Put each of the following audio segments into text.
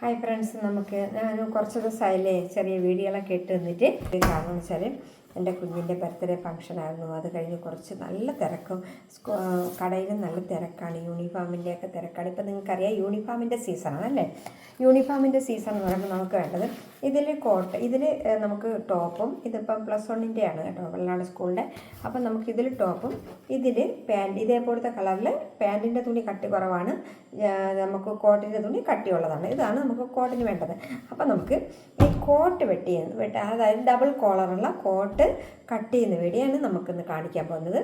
Hi friends നമുക്ക് ഞാൻ കുറച്ച് ദിവസമായില്ലേ ചെറിയ വീഡിയോകളൊക്കെ ഇട്ട് തന്നിട്ട് കാരണം വെച്ചാൽ എന്റെ കുഞ്ഞിന്റെ ബർത്ത്ഡേ ഫംഗ്ഷൻ ആയിരുന്നു. അത് കഴിഞ്ഞ് കുറച്ച് നല്ല തിരക്കും. കടയിലും നല്ല തിരക്കാണ്. യൂണിഫോമിന്റെ ഒക്കെ തിരക്കാണ്. ഇപ്പം നിങ്ങൾക്കറിയാം യൂണിഫോമിന്റെ സീസണാണ് അല്ലേ യൂണിഫോമിന്റെ സീസൺ എന്ന് പറയുമ്പോൾ നമുക്ക് വേണ്ടത് ഇതിൽ കോട്ട് ഇതിൽ നമുക്ക് ടോപ്പും ഇതിപ്പം പ്ലസ് വണ്ണിന്റെ ആണ് കേട്ടോ വെള്ളാട് സ്കൂളിന്റെ. അപ്പം നമുക്ക് ഇതിൽ ടോപ്പും ഇതിൽ പാന്റ് ഇതേപോലത്തെ കളറിൽ പാന്റിന്റെ തുണി കട്ടി കുറവാണ്. നമുക്ക് കോട്ടിന്റെ തുണി കട്ടിയുള്ളതാണ്. ഇതാണ് നമുക്ക് കോട്ടിന് വേണ്ടത്. അപ്പം നമുക്ക് ഈ കോട്ട് വെട്ടി വെട്ടി അതായത് ഡബിൾ കോളറുള്ള കോട്ട് കട്ട് ചെയ്യുന്ന വീഡിയോയാണ് നമുക്കിന്ന് കാണിക്കാൻ പോകുന്നത്.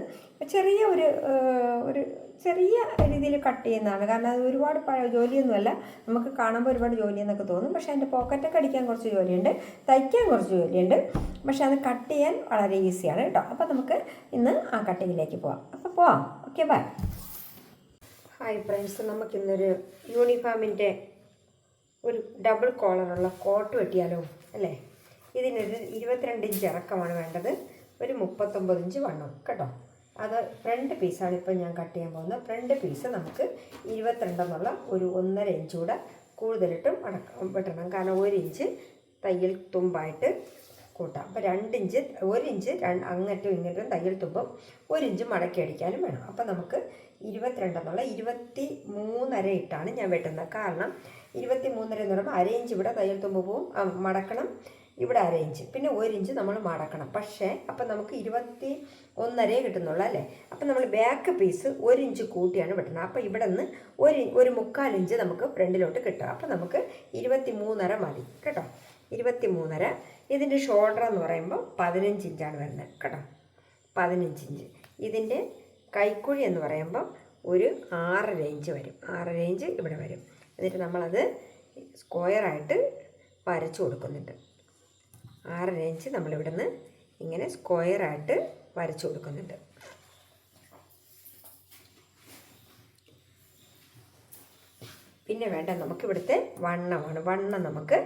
ചെറിയ ഒരു ഒരു ചെറിയ രീതിയിൽ കട്ട് ചെയ്യുന്നതാണ്. കാരണം അത് ഒരുപാട് ജോലിയൊന്നുമല്ല. നമുക്ക് കാണുമ്പോൾ ഒരുപാട് ജോലി എന്നൊക്കെ തോന്നും. പക്ഷേ അതിന്റെ പോക്കറ്റൊക്കെ അടിക്കാൻ കുറച്ച് ജോലിയുണ്ട്. തയ്ക്കാൻ കുറച്ച് ജോലിയുണ്ട്. പക്ഷേ അത് കട്ട് ചെയ്യാൻ വളരെ ഈസിയാണ് കേട്ടോ. അപ്പോൾ നമുക്ക് ഇന്ന് ആ കട്ടിങ്ങിലേക്ക് പോവാം. അപ്പോൾ പോവാം. Okay bye. ഹായ് ഫ്രണ്ട്സ് നമുക്കിന്നൊരു യൂണിഫോമിന്റെ ഒരു ഡബിൾ കോളറുള്ള കോട്ട് വെട്ടിയാലോ അല്ലേ? ഇതിനൊരു ഇരുപത്തിരണ്ട് ഇഞ്ച് ഇറക്കമാണ് വേണ്ടത്. ഒരു മുപ്പത്തൊമ്പത് ഇഞ്ച് വണ്ണം. കേട്ടോ? അത് ഫ്രണ്ട് പീസാണ് ഇപ്പം ഞാൻ കട്ട് ചെയ്യാൻ പോകുന്നത്. ഫ്രണ്ട് പീസ് നമുക്ക് ഇരുപത്തിരണ്ടെന്നുള്ള ഒരു ഒന്നര ഇഞ്ച് കൂടെ കൂടുതലിട്ടും അടക്കം വെട്ടണം. കാരണം ഒരു ഇഞ്ച് തയ്യൽ തുമ്പായിട്ട് കൂട്ടാം. അപ്പോൾ രണ്ടിഞ്ച് ഒരു ഇഞ്ച് അങ്ങറ്റും ഇങ്ങോട്ടും തയ്യൽ തുമ്പും ഒരു ഇഞ്ച് മടക്കി അടിക്കാനും വേണം. അപ്പോൾ നമുക്ക് ഇരുപത്തിരണ്ടെന്നുള്ള ഇരുപത്തി മൂന്നര ഇട്ടാണ് ഞാൻ വെട്ടുന്നത്. കാരണം ഇരുപത്തി മൂന്നര എന്ന് പറയുമ്പോൾ അര ഇഞ്ച് ഇവിടെ തയ്യൽ തുമ്പ് പോവും. മടക്കണം. ഇവിടെ അര ഇഞ്ച്. പിന്നെ ഒരു ഇഞ്ച് നമ്മൾ മടക്കണം. പക്ഷേ അപ്പം നമുക്ക് ഇരുപത്തി ഒന്നരേ കിട്ടുന്നുള്ളൂ അല്ലേ? അപ്പം നമ്മൾ ബാക്ക് പീസ് ഒരു ഇഞ്ച് കൂട്ടിയാണ് വെട്ടുന്നത് അപ്പോൾ ഇവിടെ നിന്ന് ഒരു ഒരു മുക്കാൽ ഇഞ്ച് നമുക്ക് ഫ്രണ്ടിലോട്ട് കിട്ടും അപ്പം നമുക്ക് ഇരുപത്തി മൂന്നര മതി. കേട്ടോ? ഇരുപത്തി മൂന്നര ഇതിന്റെ ഷോൾഡർ എന്ന് പറയുമ്പോൾ പതിനഞ്ച് ഇഞ്ചാണ് വരുന്നത്. കേട്ടോ? പതിനഞ്ച് ഇഞ്ച്. ഇതിന്റെ കൈക്കുഴി എന്ന് പറയുമ്പം ഒരു ആറര ഇഞ്ച് വരും. ആറര ഇഞ്ച് ഇവിടെ വരും. എന്നിട്ട് നമ്മളത് സ്ക്വയറായിട്ട് വരച്ചു കൊടുക്കുന്നുണ്ട്. ആറര ഇഞ്ച് നമ്മളിവിടുന്ന് ഇങ്ങനെ സ്ക്വയറായിട്ട് വരച്ചു കൊടുക്കുന്നുണ്ട്. പിന്നെ വേണ്ട നമുക്കിവിടുത്തെ വണ്ണമാണ്. വണ്ണം നമുക്ക്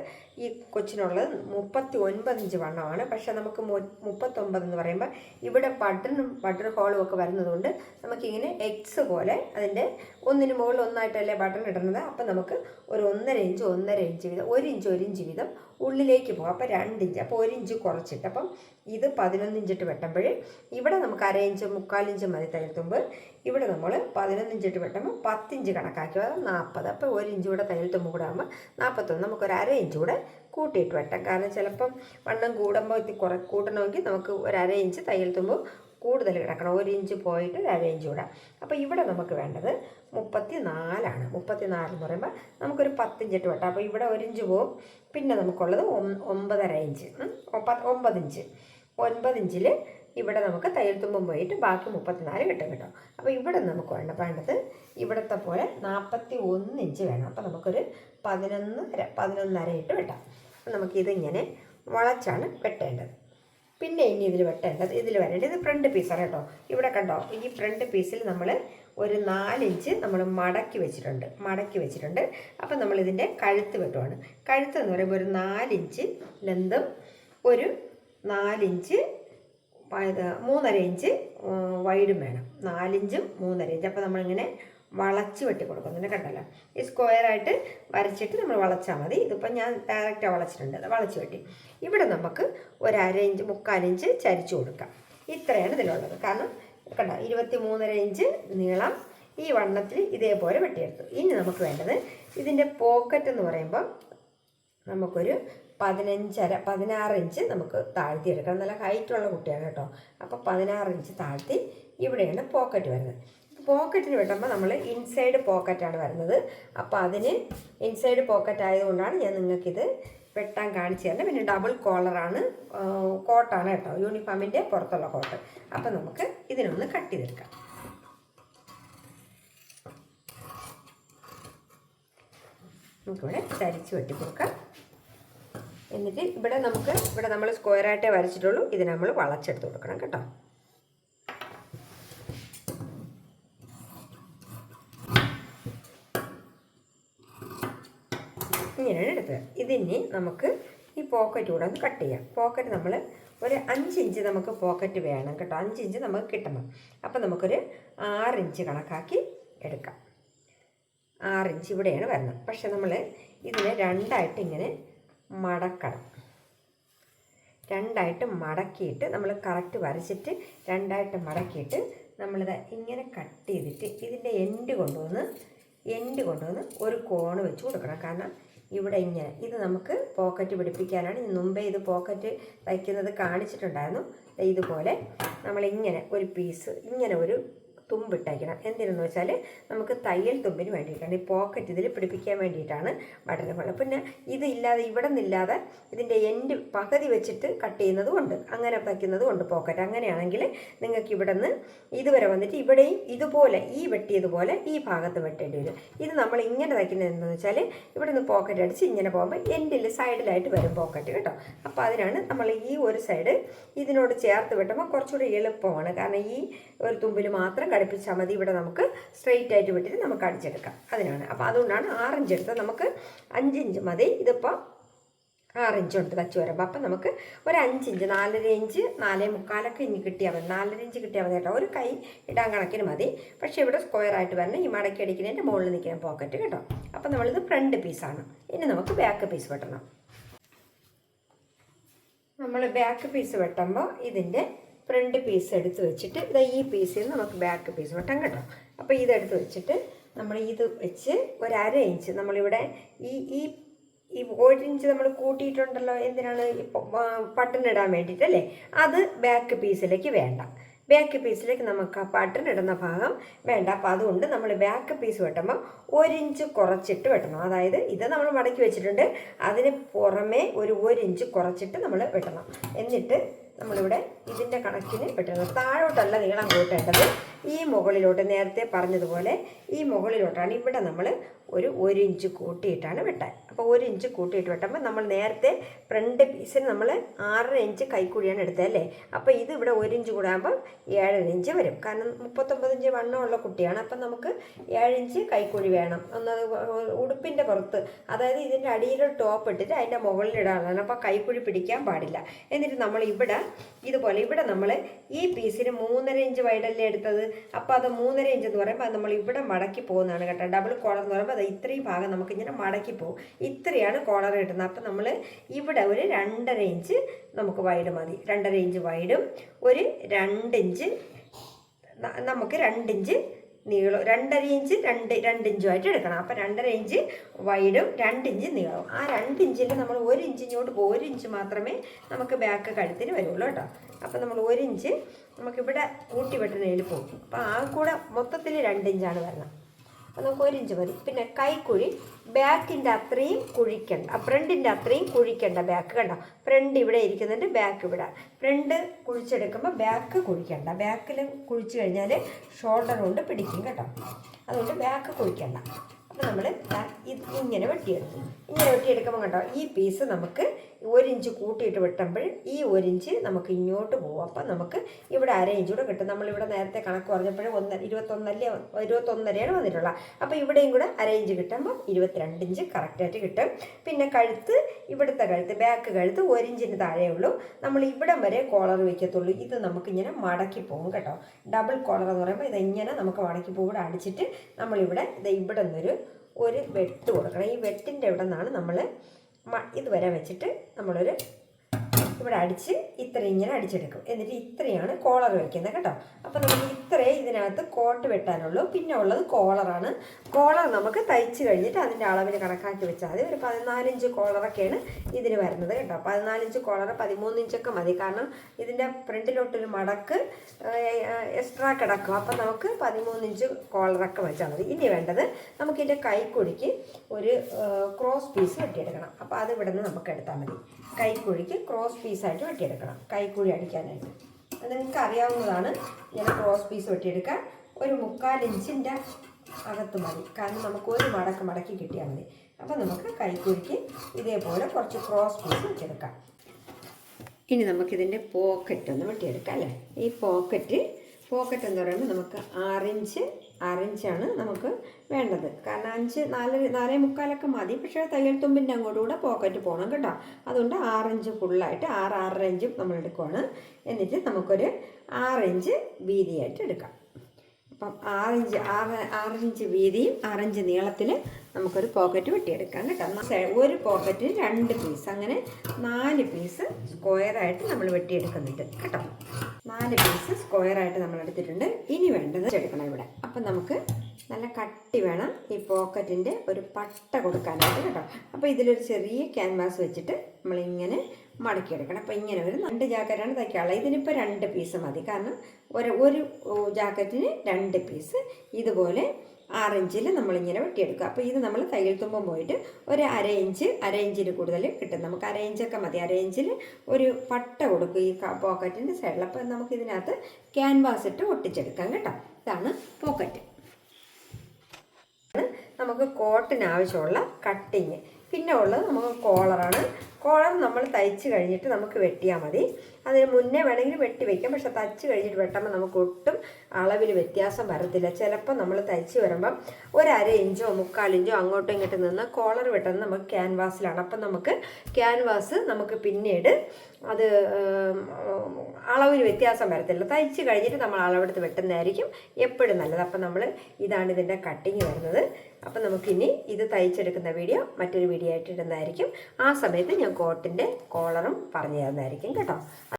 ഈ കൊച്ചിനുള്ളത് മുപ്പത്തി ഒൻപത് ഇഞ്ച് വണ്ണമാണ്. പക്ഷേ നമുക്ക് മുപ്പത്തൊമ്പത് എന്ന് പറയുമ്പോൾ ഇവിടെ ബട്ടണും ബട്ടൺ ഹോളും ഒക്കെ വരുന്നതുകൊണ്ട് നമുക്കിങ്ങനെ എക്സ് പോലെ അതിന്റെ ഒന്നിന് മുകളിൽ ഒന്നായിട്ടല്ലേ ബട്ടൺ ഇടുന്നത്. അപ്പം നമുക്ക് ഒരു ഒന്നര ഇഞ്ച് ഒന്നര ഇഞ്ച് വീതം ഒരു ഇഞ്ച് ഒരു ഇഞ്ച് വീതം ഉള്ളിലേക്ക് പോകും. അപ്പോൾ രണ്ട് ഇഞ്ച് അപ്പോൾ ഒരു ഇഞ്ച് കുറച്ചിട്ട് അപ്പം ഇത് പതിനൊന്ന് ഇഞ്ചിട്ട് വെട്ടുമ്പോൾ ഇവിടെ നമുക്ക് അര ഇഞ്ച് മുക്കാലിഞ്ച് മതി തയ്യൽത്തുമ്പ്. ഇവിടെ നമ്മൾ പതിനൊന്ന് ഇഞ്ചിട്ട് വെട്ടുമ്പോൾ പത്തിഞ്ച് കണക്കാക്കി. അത് നാൽപ്പത്. അപ്പോൾ ഒരു ഇഞ്ച് കൂടെ തയ്യൽത്തുമ്പ് കൂടെ ആകുമ്പോൾ നാൽപ്പത്തൊന്ന്. നമുക്കൊരു അര ഇഞ്ച് കൂടെ കൂട്ടിയിട്ട് വെട്ടാം കാരണം ചിലപ്പം വണ്ണം കൂടുമ്പോൾ ഇത് കുറ കൂട്ടണമെങ്കിൽ നമുക്ക് ഒരു അര ഇഞ്ച് തയ്യൽ തുമ്പ് കൂടുതൽ കിടക്കണം. ഒരു ഇഞ്ച് പോയിട്ട് ഒരു അര ഇഞ്ച് കൂടെ. അപ്പോൾ ഇവിടെ നമുക്ക് വേണ്ടത് മുപ്പത്തി നാലാണ് മുപ്പത്തി നാല് എന്ന് പറയുമ്പോൾ നമുക്കൊരു പത്തിഞ്ചിട്ട് വെട്ടാം. അപ്പോൾ ഇവിടെ ഒരു ഇഞ്ച് പോവും. പിന്നെ നമുക്കുള്ളത് ഒമ്പതര ഇഞ്ച് ഒമ്പത് ഇഞ്ച് ഒൻപത് ഇഞ്ചിൽ ഇവിടെ നമുക്ക് തയ്യൽ തുമ്പം പോയിട്ട് ബാക്കി മുപ്പത്തിനാല് കിട്ടും കേട്ടോ. അപ്പോൾ ഇവിടെ നമുക്ക് വേണ്ട വേണ്ടത് ഇവിടുത്തെ പോലെ നാൽപ്പത്തി ഒന്ന് ഇഞ്ച് വേണം. അപ്പോൾ നമുക്കൊരു പതിനൊന്ന് ര- പതിനൊന്നര ഇട്ട് വെട്ടാം. അപ്പോൾ നമുക്കിതിങ്ങനെ വളച്ചാണ് വെട്ടേണ്ടത്. പിന്നെ ഇനി ഇതിൽ വെട്ടേണ്ടത് ഇതിൽ വരേണ്ടത് ഇത് ഫ്രണ്ട് പീസാണ് കേട്ടോ. ഇവിടെ കണ്ടോ ഈ ഫ്രണ്ട് പീസിൽ നമ്മൾ ഒരു നാലിഞ്ച് നമ്മൾ മടക്കി വെച്ചിട്ടുണ്ട് മടക്കി വെച്ചിട്ടുണ്ട്. അപ്പം നമ്മളിതിന്റെ കഴുത്ത് വെട്ടുവാണ്. കഴുത്ത് എന്ന് പറയുമ്പോൾ ഒരു നാലിഞ്ച് ലെന്തും ഒരു നാലിഞ്ച് ഇത് മൂന്നര ഇഞ്ച് വൈഡും വേണം. നാലിഞ്ചും മൂന്നര ഇഞ്ച്. അപ്പോൾ നമ്മളിങ്ങനെ വളച്ച് വെട്ടി കൊടുക്കുന്നുണ്ട് കണ്ടല്ലോ? ഈ സ്ക്വയറായിട്ട് വരച്ചിട്ട് നമ്മൾ വളച്ചാൽ മതി. ഇതിപ്പോൾ ഞാൻ ഡയറക്റ്റാണ് വളച്ചിട്ടുണ്ട്. അത് വളച്ച് വെട്ടി. ഇവിടെ നമുക്ക് ഒരു അര ഇഞ്ച് മുക്കാലിഞ്ച് ചരിച്ചു കൊടുക്കാം. ഇത്രയാണ് ഇതിലുള്ളത്. കാരണം കണ്ടോ? ഇരുപത്തി മൂന്നര ഇഞ്ച് നീളം ഈ വണ്ണത്തിൽ ഇതേപോലെ വെട്ടിയെടുത്തു. ഇനി നമുക്ക് വേണ്ടത് ഇതിന്റെ പോക്കറ്റ് എന്ന് പറയുമ്പോൾ നമുക്കൊരു പതിനഞ്ചര പതിനാറ് ഇഞ്ച് നമുക്ക് താഴ്ത്തി എടുക്കണം. നല്ല ഹൈറ്റുള്ള കുട്ടിയാണ് കേട്ടോ. അപ്പോൾ പതിനാറ് ഇഞ്ച് താഴ്ത്തി ഇവിടെയാണ് പോക്കറ്റ് വരുന്നത്. പോക്കറ്റിന് വിട്ടുമ്പോൾ നമ്മൾ ഇൻസൈഡ് പോക്കറ്റാണ് വരുന്നത്. അപ്പോൾ അതിന് ഇൻസൈഡ് പോക്കറ്റ് ആയതുകൊണ്ടാണ് ഞാൻ നിങ്ങൾക്കിത് വെട്ടാൻ കാണിച്ചു തരുന്നത്. പിന്നെ ഡബിൾ കോളറാണ് കോട്ടാണ് കേട്ടോ. യൂണിഫോമിന്റെ പുറത്തുള്ള കോട്ട് അപ്പോൾ നമുക്ക് ഇതിനൊന്ന് കട്ട് ചെയ്തെടുക്കാം. നമുക്കിവിടെ തരിച്ച് വെട്ടി കൊടുക്കാം എന്നിട്ട് ഇവിടെ നമുക്ക് ഇവിടെ നമ്മൾ സ്ക്വയറായിട്ടേ വരച്ചിട്ടുള്ളൂ. ഇത് നമ്മൾ വളച്ചെടുത്ത് കൊടുക്കണം കേട്ടോ. ഇങ്ങനെയാണ് എടുത്തത്. ഇതിന് നമുക്ക് ഈ പോക്കറ്റ് കൂടെ ഒന്ന് കട്ട് ചെയ്യാം. പോക്കറ്റ് നമ്മൾ ഒരു അഞ്ച് ഇഞ്ച് നമുക്ക് പോക്കറ്റ് വേണം കേട്ടോ. അഞ്ച് ഇഞ്ച് നമുക്ക് കിട്ടണം. അപ്പം നമുക്കൊരു ആറ് ഇഞ്ച് കണക്കാക്കി എടുക്കാം. ആറ് ഇഞ്ച് ഇവിടെയാണ് വരുന്നത് പക്ഷെ നമ്മൾ ഇതിനെ രണ്ടായിട്ട് ഇങ്ങനെ മടക്കണം. രണ്ടായിട്ട് മടക്കിയിട്ട് നമ്മൾ കറക്റ്റ് വരച്ചിട്ട് രണ്ടായിട്ട് മടക്കിയിട്ട് നമ്മളിത് ഇങ്ങനെ കട്ട് ചെയ്തിട്ട് ഇതിന്റെ എൻഡ് കൊണ്ടുവന്ന് എൻഡ് കൊണ്ടുവന്ന് ഒരു കോണ് വെച്ച് കൊടുക്കണം. കാരണം ഇവിടെ ഇങ്ങനെ ഇത് നമുക്ക് പോക്കറ്റ് പിടിപ്പിക്കാനാണ്. മുമ്പേ ഇത് പോക്കറ്റ് തയ്ക്കുന്നത് കാണിച്ചിട്ടുണ്ടായിരുന്നു. ഇതുപോലെ നമ്മളിങ്ങനെ ഒരു പീസ് ഇങ്ങനെ ഒരു തുമ്പിട്ടയക്കണം. എന്തിനെന്ന് വെച്ചാൽ നമുക്ക് തയ്യൽ തുമ്പിന് വേണ്ടിയിട്ടാണ്. ഈ പോക്കറ്റ് ഇതിൽ പിടിപ്പിക്കാൻ വേണ്ടിയിട്ടാണ് ബട്ടൺ കൊണ്ട് പിന്നെ ഇതില്ലാതെ ഇവിടെ നിന്നില്ലാതെ ഇതിന്റെ എൻഡ് പകുതി വെച്ചിട്ട് കട്ട് ചെയ്യുന്നതും ഉണ്ട്. അങ്ങനെ തയ്ക്കുന്നതും ഉണ്ട് പോക്കറ്റ് അങ്ങനെയാണെങ്കിൽ നിങ്ങൾക്ക് ഇവിടെ നിന്ന് ഇതുവരെ വന്നിട്ട് ഇവിടെയും ഇതുപോലെ ഈ വെട്ടിയതുപോലെ ഈ ഭാഗത്ത് വെട്ടേണ്ടി വരും. ഇത് നമ്മൾ ഇങ്ങനെ തയ്ക്കുന്നത് എന്താണെന്ന് വെച്ചാൽ ഇവിടെ നിന്ന് പോക്കറ്റ് അടിച്ച് ഇങ്ങനെ പോകുമ്പോൾ എൻഡിൽ സൈഡിലായിട്ട് വരും പോക്കറ്റ് കേട്ടോ. അപ്പോൾ അതിനാണ് നമ്മൾ ഈ ഒരു സൈഡ് ഇതിനോട് ചേർത്ത് വെട്ടുമ്പോൾ കുറച്ചുകൂടി എളുപ്പമാണ്. കാരണം ഈ ഒരു തുമ്പിൽ മാത്രം ഘടിപ്പിച്ചാൽ മതി. ഇവിടെ നമുക്ക് സ്ട്രെയിറ്റ് ആയിട്ട് വിട്ടിട്ട് നമുക്ക് അടിച്ചെടുക്കാം. അതിനാണ്. അപ്പോൾ അതുകൊണ്ടാണ് ആറിഞ്ച് എടുത്തത്. നമുക്ക് അഞ്ചിഞ്ച് മതി. ഇതിപ്പോൾ ആറിഞ്ച് ഉണ്ട് തച്ച് വരുമ്പോൾ അപ്പം നമുക്ക് ഒരു അഞ്ചിഞ്ച് നാലര ഇഞ്ച് നാലേ മുക്കാലൊക്കെ ഇനി കിട്ടിയാൽ മതി. നാലര ഇഞ്ച് കിട്ടിയാൽ മതി കേട്ടോ. ഒരു കൈ ഇടാൻ കണക്കിന് മതി. പക്ഷേ ഇവിടെ സ്ക്വയർ ആയിട്ട് വരണം. ഈ മടക്കി അടിക്കുന്നതിന്റെ മുകളിൽ നിൽക്കുന്ന പോക്കറ്റ് കേട്ടോ. അപ്പം നമ്മളിത് ഫ്രണ്ട് പീസാണ് ഇനി നമുക്ക് ബാക്ക് പീസ് വെട്ടണം. നമ്മൾ ബാക്ക് പീസ് വെട്ടുമ്പോൾ ഇതിന്റെ ഫ്രണ്ട് പീസ് എടുത്ത് വെച്ചിട്ട് ഇതാ ഈ പീസിൽ നിന്ന് നമുക്ക് ബാക്ക് പീസ് വെട്ടാം കേട്ടോ. അപ്പോൾ ഇതെടുത്ത് വെച്ചിട്ട് നമ്മൾ ഇത് വെച്ച് ഒരു അര ഇഞ്ച് നമ്മളിവിടെ ഈ ഈ ഈ ഒരു ഇഞ്ച് നമ്മൾ കൂട്ടിയിട്ടുണ്ടല്ലോ എന്തിനാണ്? പട്ടൺ ഇടാൻ വേണ്ടിയിട്ടല്ലേ അത് ബാക്ക് പീസിലേക്ക് വേണ്ട. ബാക്ക് പീസിലേക്ക് നമുക്ക് ആ ബട്ടൺ ഇടുന്ന ഭാഗം വേണ്ട. അപ്പോൾ അതുകൊണ്ട് നമ്മൾ ബാക്ക് പീസ് വെട്ടുമ്പോൾ ഒരു ഇഞ്ച് കുറച്ചിട്ട് വെട്ടണം. അതായത് ഇത് നമ്മൾ മടക്കി വെച്ചിട്ടുണ്ട്. അതിന് പുറമേ ഒരു ഒരു ഇഞ്ച് കുറച്ചിട്ട് നമ്മൾ വെട്ടണം. എന്നിട്ട് നമ്മളിവിടെ ഇതിന്റെ കണക്കിന് വെട്ടണം താഴോട്ടല്ല നീളം കൂട്ടേണ്ടത്. ഈ മുകളിലോട്ട് നേരത്തെ പറഞ്ഞതുപോലെ ഈ മുകളിലോട്ടാണ് ഇവിടെ നമ്മൾ ഒരു ഒരു ഇഞ്ച് കൂട്ടിയിട്ടാണ് വെട്ടാൻ. അപ്പോൾ ഒരു ഇഞ്ച് കൂട്ടിയിട്ട് വെട്ടുമ്പോൾ നമ്മൾ നേരത്തെ ഫ്രണ്ട് പീസിന് നമ്മൾ ആറര ഇഞ്ച് കൈക്കൂടിയാണ് എടുത്തത് അല്ലേ? അപ്പോൾ ഇത് ഇവിടെ ഒരു ഇഞ്ച് കൂടാകുമ്പോൾ ഏഴര ഇഞ്ച് വരും. കാരണം മുപ്പത്തൊമ്പത് ഇഞ്ച് വണ്ണമുള്ള കുട്ടിയാണ്. അപ്പം നമുക്ക് ഏഴിഞ്ച് കൈക്കൂടി വേണം. ഒന്നത് ഉടുപ്പിന്റെ പുറത്ത് അതായത് ഇതിന്റെ അടിയിൽ ടോപ്പ് ഇട്ടിട്ട് അതിന്റെ മുകളിലിടാനാണ് അപ്പോൾ കൈക്കുഴി പിടിക്കാൻ പാടില്ല. എന്നിട്ട് നമ്മൾ ഇവിടെ ഇതുപോലെ ഇവിടെ നമ്മൾ ഈ പീസിന് മൂന്നര ഇഞ്ച് വൈഡല്ലേ എടുത്തത്? അപ്പോൾ അത് മൂന്നര ഇഞ്ച് എന്ന് പറയുമ്പോൾ അത് നമ്മൾ ഇവിടെ മടക്കി പോകുന്നതാണ് കേട്ടോ. ഡബിൾ കോളർ എന്ന് പറയുമ്പോൾ അത് ഇത്രയും ഭാഗം നമുക്ക് ഇങ്ങനെ മടക്കി പോകും. ഇത്രയാണ് കോളർ കിട്ടുന്നത് അപ്പോൾ നമ്മൾ ഇവിടെ ഒരു രണ്ടര ഇഞ്ച് നമുക്ക് വൈഡ് മതി. രണ്ടര ഇഞ്ച് വൈഡും ഒരു രണ്ട് ഇഞ്ച് നമുക്ക് നമുക്ക് രണ്ടിഞ്ച് നീളം രണ്ടര ഇഞ്ച് രണ്ട് രണ്ട് ഇഞ്ചുമായിട്ട് എടുക്കണം. അപ്പം രണ്ടര ഇഞ്ച് വൈഡും രണ്ട് ഇഞ്ച് നീളവും. ആ രണ്ട് ഇഞ്ചിൽ നമ്മൾ ഒരു ഇഞ്ച് ഇങ്ങോട്ട് ഒരു ഇഞ്ച് മാത്രമേ നമുക്ക് ബാക്ക് കഴുത്തിന് വരുള്ളൂ കേട്ടോ. അപ്പം നമ്മൾ ഒരു ഇഞ്ച് നമുക്കിവിടെ കൂട്ടി വെട്ടുന്നതിൽ പോകും. അപ്പം ആ കൂടെ മൊത്തത്തിൽ രണ്ട് ഇഞ്ചാണ് വരുന്നത് അപ്പം നമുക്ക് ഒരു ഇഞ്ച് മതി. പിന്നെ കൈക്കുഴി ബാക്കിന്റെ അത്രയും കുഴിക്കണ്ട. ഫ്രണ്ടിന്റെ അത്രയും കുഴിക്കണ്ട ബാക്ക് കണ്ടോ? ഫ്രണ്ട് ഇവിടെ ഇരിക്കുന്നുണ്ട് ബാക്ക് ഇവിടെ. ഫ്രണ്ട് കുഴിച്ചെടുക്കുമ്പോൾ ബാക്ക് കുഴിക്കണ്ട. ബാക്കിൽ കുഴിച്ച് കഴിഞ്ഞാൽ ഷോൾഡർ കൊണ്ട് പിടിക്കും കേട്ടോ. അതുകൊണ്ട് ബാക്ക് കുഴിക്കണ്ട. അപ്പോൾ നമ്മൾ ഇത് ഇങ്ങനെ വെട്ടിയെടുത്തു ഇങ്ങനെ വെട്ടിയെടുക്കുമ്പോൾ കണ്ടോ ഈ പീസ് നമുക്ക് ഒരിഞ്ച് കൂട്ടിയിട്ട് വെട്ടുമ്പോൾ ഈ ഒരിഞ്ച് നമുക്ക് ഇങ്ങോട്ട് പോകും അപ്പം നമുക്ക് ഇവിടെ അര ഇഞ്ച് കൂടെ കിട്ടും. നമ്മളിവിടെ നേരത്തെ കണക്ക് പറഞ്ഞപ്പോൾ ഒന്ന് ഇരുപത്തൊന്നല്ലേ ഇരുപത്തൊന്നരയാണ് വന്നിട്ടുള്ളത്. അപ്പോൾ ഇവിടെയും കൂടെ അര ഇഞ്ച് കിട്ടുമ്പോൾ ഇരുപത്തിരണ്ട് ഇഞ്ച് കറക്റ്റായിട്ട് കിട്ടും. പിന്നെ കഴുത്ത് ഇവിടുത്തെ കഴുത്ത് ബാക്ക് കഴുത്ത് ഒരിഞ്ചിന് താഴെയുള്ളൂ നമ്മൾ ഇവിടം വരെ കോളർ വയ്ക്കത്തുള്ളൂ ഇത് നമുക്കിങ്ങനെ മടക്കി പോകും കേട്ടോ. ഡബിൾ കോളർ എന്ന് പറയുമ്പോൾ ഇത് ഇങ്ങനെ നമുക്ക് മടക്കി പോകും ഇവിടെ അടിച്ചിട്ട് നമ്മളിവിടെ ഇത് ഇവിടെ നിന്നൊരു ഒരു വെട്ട് കൊടുക്കണം. ഈ വെട്ടിന്റെ ഇവിടെ നിന്നാണ് നമ്മൾ ഇതുവരെ വെച്ചിട്ട് നമ്മളൊരു ഇവിടെ അടിച്ച് ഇത്ര ഇങ്ങനെ അടിച്ചെടുക്കും. എന്നിട്ട് ഇത്രയാണ് കോളർ വയ്ക്കുന്നത് കേട്ടോ. അപ്പോൾ നമുക്ക് ഇത്രയേ ഇതിനകത്ത് കോട്ട് വെട്ടാനുള്ളൂ. പിന്നെ ഉള്ളത് കോളറാണ് കോളർ നമുക്ക് തയ്ച്ച് കഴിഞ്ഞിട്ട് അതിന്റെ അളവിന് കണക്കാക്കി വെച്ചാൽ മതി. ഒരു പതിനാലിഞ്ച് കോളറൊക്കെയാണ് ഇതിന് വരുന്നത് കേട്ടോ. പതിനാലിഞ്ച് കോളർ പതിമൂന്നിഞ്ചൊക്കെ മതി. കാരണം ഇതിന്റെ ഫ്രണ്ടിലോട്ടൊരു മടക്ക് എക്സ്ട്രാ കിടക്കും. അപ്പം നമുക്ക് പതിമൂന്നിഞ്ച് കോളറൊക്കെ വെച്ചാൽ മതി. ഇനി വേണ്ടത് നമുക്കിതിന്റെ കൈക്കുടിക്ക് ഒരു ക്രോസ് പീസ് വെട്ടിയെടുക്കണം. അപ്പോൾ അത് ഇവിടെ നിന്ന് നമുക്ക് എടുത്താൽ മതി. കൈക്കുഴിക്ക് ക്രോസ് പീസായിട്ട് വെട്ടിയെടുക്കണം. കൈക്കുഴി അടിക്കാനായിട്ട്. അത് നിങ്ങൾക്ക് അറിയാവുന്നതാണ് ഇങ്ങനെ ക്രോസ് പീസ് വെട്ടിയെടുക്കാൻ ഒരു മുക്കാൽ ഇഞ്ചിന്റെ അകത്ത് മതി. കാരണം നമുക്ക് ഒരു മടക്ക് മടക്കി കിട്ടിയാൽ മതി. അപ്പോൾ നമുക്ക് കൈക്കുഴിക്ക് ഇതേപോലെ കുറച്ച് ക്രോസ് പീസ് വെട്ടിയെടുക്കാം. ഇനി നമുക്കിതിന്റെ പോക്കറ്റ് ഒന്ന് വെട്ടിയെടുക്കാം അല്ലേ? ഈ പോക്കറ്റ് പോക്കറ്റ് എന്ന് പറയുമ്പോൾ നമുക്ക് ആറിഞ്ച് ആറിഞ്ചാണ് നമുക്ക് വേണ്ടത്. കാരണം അഞ്ച് നാല് നാലേ മുക്കാലൊക്കെ മതി. പക്ഷേ തയ്യൽ തുമ്പിന്റെ അങ്ങോട്ടുകൂടെ പോക്കറ്റ് പോകണം കേട്ടോ. അതുകൊണ്ട് ആറഞ്ച് ഫുള്ളായിട്ട് ആറ് ആറര ഇഞ്ചും നമ്മൾ എടുക്കുവാണ്. എന്നിട്ട് നമുക്കൊരു ആറിഞ്ച് വീതിയായിട്ട് എടുക്കാം. അപ്പം ആറിഞ്ച് ആറ് ആറിഞ്ച് വീതിയും ആറിഞ്ച് നീളത്തിൽ നമുക്കൊരു പോക്കറ്റ് വെട്ടിയെടുക്കാം കേട്ടോ. ഒരു പോക്കറ്റ് രണ്ട് പീസ്. അങ്ങനെ നാല് പീസ് സ്ക്വയറായിട്ട് നമ്മൾ വെട്ടിയെടുക്കുന്നുണ്ട് കേട്ടോ. നാല് പീസ് സ്ക്വയറായിട്ട് നമ്മൾ എടുത്തിട്ടുണ്ട്. ഇനി വേണ്ടത് എടുക്കണം ഇവിടെ. അപ്പം നമുക്ക് നല്ല കട്ടി വേണം ഈ പോക്കറ്റിന്റെ ഒരു പട്ട കൊടുക്കാനായിട്ട് കേട്ടോ. അപ്പോൾ ഇതിലൊരു ചെറിയ ക്യാൻവാസ് വെച്ചിട്ട് നമ്മളിങ്ങനെ മടക്കിയെടുക്കണം. അപ്പോൾ ഇങ്ങനെ ഒരു രണ്ട് ജാക്കറ്റാണ് തയ്ക്കാനുള്ളത് ഇതിനിപ്പോൾ രണ്ട് പീസ് മതി. കാരണം ഒരു ഒരു ജാക്കറ്റിന് രണ്ട് പീസ് ഇതുപോലെ ആറ് ഇഞ്ചിൽ നമ്മളിങ്ങനെ വെട്ടിയെടുക്കുക. അപ്പോൾ ഇത് നമ്മൾ തയ്യൽ തുമ്പം പോയിട്ട് ഒരു അര ഇഞ്ച് അര ഇഞ്ചിൽ കൂടുതൽ കിട്ടും. നമുക്ക് അര ഇഞ്ചൊക്കെ മതി. അര ഇഞ്ചിൽ ഒരു പട്ട കൊടുക്കും ഈ പോക്കറ്റിന്റെ സൈഡിൽ അപ്പോൾ നമുക്കിതിനകത്ത് ക്യാൻവാസ് ഇട്ട് ഒട്ടിച്ചെടുക്കാം കേട്ടോ. ഇതാണ് പോക്കറ്റ്. നമുക്ക് കോട്ടിന് ആവശ്യമുള്ള കട്ടിങ് പിന്നെ ഉള്ളത് നമുക്ക് കോളറാണ് കോളർ നമ്മൾ തയ്ച്ച് കഴിഞ്ഞിട്ട് നമുക്ക് വെട്ടിയാൽ മതി. അതിന് മുന്നേ വേണമെങ്കിൽ വെട്ടി വെക്കാം. പക്ഷെ തയ്ച്ച് കഴിഞ്ഞിട്ട് വെട്ടുമ്പോൾ നമുക്ക് ഒട്ടും അളവിൽ വ്യത്യാസം വരത്തില്ല. ചിലപ്പോൾ നമ്മൾ തയ്ച്ച് വരുമ്പം ഒരര ഇഞ്ചോ മുക്കാൽ ഇഞ്ചോ അങ്ങോട്ടും ഇങ്ങോട്ടും നിന്ന് കോളർ വെട്ടുന്നത് നമുക്ക് ക്യാൻവാസിലാണ്. അപ്പം നമുക്ക് ക്യാൻവാസ് നമുക്ക് പിന്നീട് അത് അളവിൽ വ്യത്യാസം വരത്തില്ല. തയ്ച്ച് കഴിഞ്ഞിട്ട് നമ്മൾ അളവെടുത്ത് വെട്ടുന്നതായിരിക്കും എപ്പോഴും നല്ലത്. അപ്പം നമ്മൾ ഇതാണ് ഇതിന്റെ കട്ടിങ് വരുന്നത്. അപ്പം നമുക്കിനി ഇത് തയ്ച്ചെടുക്കുന്ന വീഡിയോ മറ്റൊരു വീഡിയോ ആയിട്ട് ഇടുന്നതായിരിക്കും. ആ സമയത്ത് ഞാൻ കോട്ടിന്റെ കോളറും പറഞ്ഞു തരുന്നതായിരിക്കും കേട്ടോ.